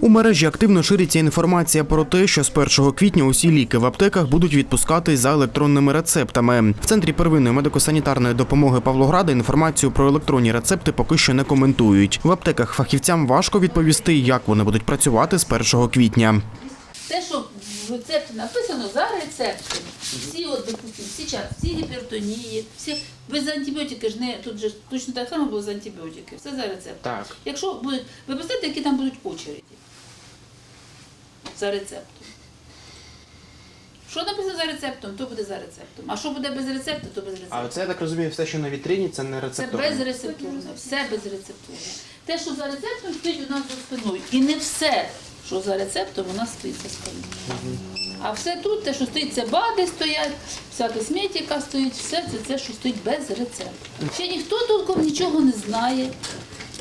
У мережі активно шириться інформація про те, що з 1 квітня усі ліки в аптеках будуть відпускатись за електронними рецептами. В центрі первинної медико-санітарної допомоги Павлограда інформацію про електронні рецепти поки що не коментують. В аптеках фахівцям важко відповісти, як вони будуть працювати з 1 квітня. Те, що в рецепті написано за рецептом. Всі, от, допустим, зараз всі гіпертонії, всі без антибіотики ж не тут же ж точно так само було з антибіотики. Все за рецептом. Так. Якщо будуть, ви представте, які там будуть очереді за рецептом. Що написано за рецептом, то буде за рецептом. А що буде без рецепту, то без рецепту. це я так розумію, все, що на вітрині, це не Це безрецептурне, все безрецептурне. Те, що за рецептом стоїть у нас за спиною. І не все, що за рецептом, у нас стоїть за спиною. А все тут, те, що стоїть, це БАДи стоять, вся косметика стоїть, все це те, що стоїть без рецепту. Ще ніхто толком нічого не знає,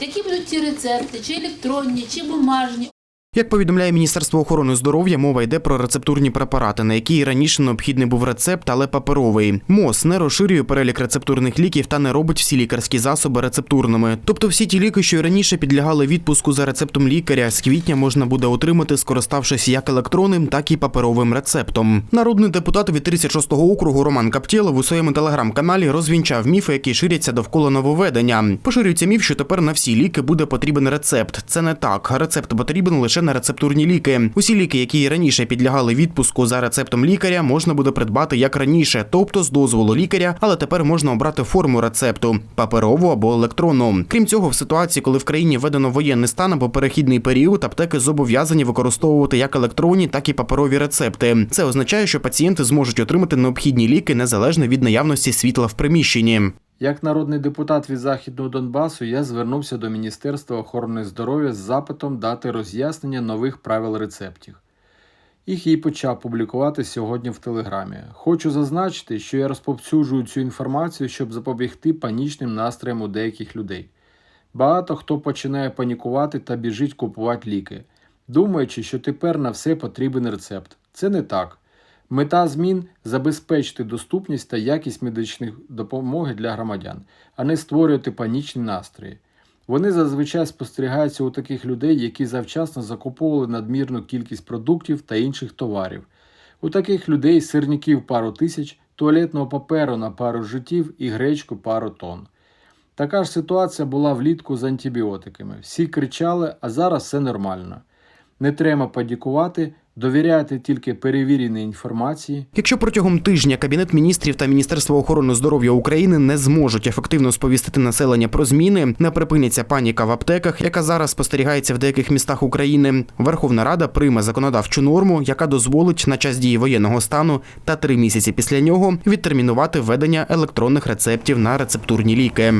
які будуть ті рецепти, чи електронні, чи бумажні. Як повідомляє Міністерство охорони здоров'я, мова йде про рецептурні препарати, на які раніше необхідний був рецепт, але паперовий. МОЗ не розширює перелік рецептурних ліків та не робить всі лікарські засоби рецептурними. Тобто всі ті ліки, що й раніше підлягали відпуску за рецептом лікаря, з квітня можна буде отримати, скориставшись як електронним, так і паперовим рецептом. Народний депутат від 36-го округу Роман Каптєлов у своєму телеграм-каналі розвінчав міфи, які ширяться довкола нововведення. Поширюється міф, що тепер на всі ліки буде потрібен рецепт. Це не так. Рецепт потрібен лише на рецептурні ліки. Усі ліки, які раніше підлягали відпуску за рецептом лікаря, можна буде придбати як раніше, тобто з дозволу лікаря, але тепер можна обрати форму рецепту паперову або електронну. Крім цього, в ситуації, коли в країні введено воєнний стан або перехідний період, аптеки зобов'язані використовувати як електронні, так і паперові рецепти. Це означає, що пацієнти зможуть отримати необхідні ліки незалежно від наявності світла в приміщенні. Як народний депутат від Західного Донбасу, я звернувся до Міністерства охорони здоров'я з запитом дати роз'яснення нових правил рецептів. Їх і почав публікувати сьогодні в Телеграмі. Хочу зазначити, що я розповсюджую цю інформацію, щоб запобігти панічним настроям у деяких людей. Багато хто починає панікувати та біжить купувати ліки, думаючи, що тепер на все потрібен рецепт. Це не так. Мета змін забезпечити доступність та якість медичної допомоги для громадян, а не створювати панічні настрої. Вони зазвичай спостерігаються у таких людей, які завчасно закуповували надмірну кількість продуктів та інших товарів. У таких людей сирників пару тисяч, туалетного паперу на пару життів і гречку пару тонн. Така ж ситуація була влітку з антибіотиками. Всі кричали, а зараз все нормально. Не треба падікувати, довіряйте тільки перевіреній інформації. Якщо протягом тижня Кабінет міністрів та Міністерство охорони здоров'я України не зможуть ефективно сповістити населення про зміни, не припиняться паніка в аптеках, яка зараз спостерігається в деяких містах України. Верховна Рада прийме законодавчу норму, яка дозволить на час дії воєнного стану та три місяці після нього відтермінувати введення електронних рецептів на рецептурні ліки.